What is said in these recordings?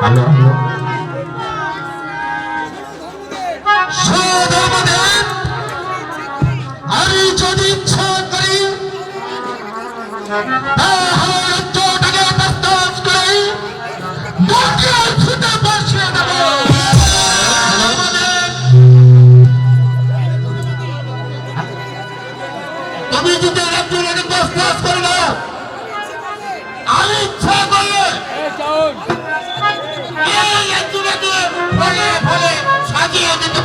Hello hello আমি যদি ইচ্ছা করি তুমি যদি একজনের দশ ক্লাস করে না। আমি ইচ্ছা করলে Yeah.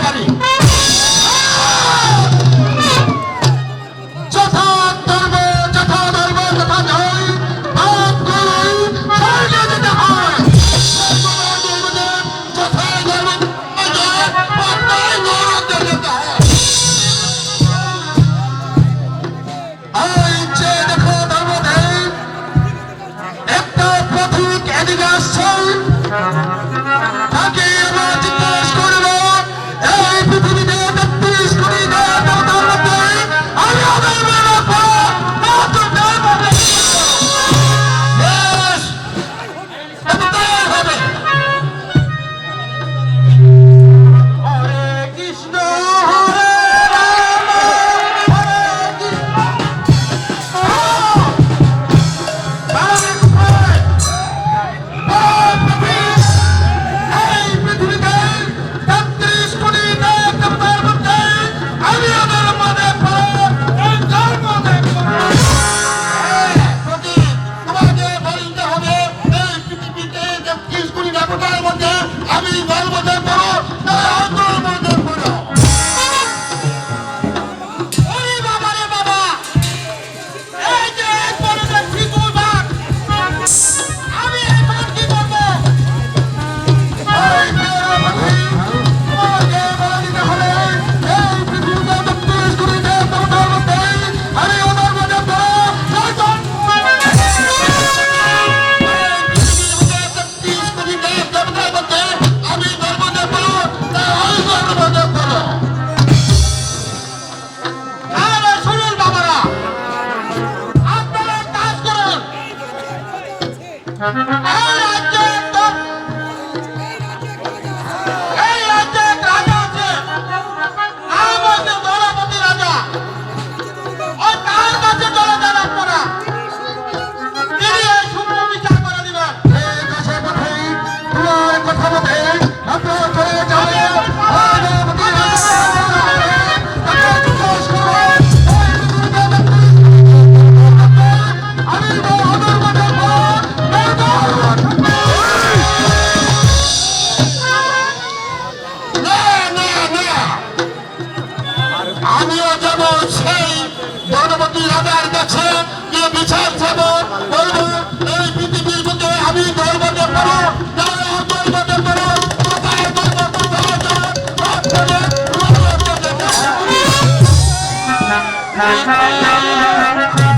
Ah! জনপতি রাজার কাছে গিয়ে বিচার চাব বলব এই পৃথিবীর মধ্যে আমি ধর্মকে পারো ধর্মকে পারো Ha ha ha ha ha!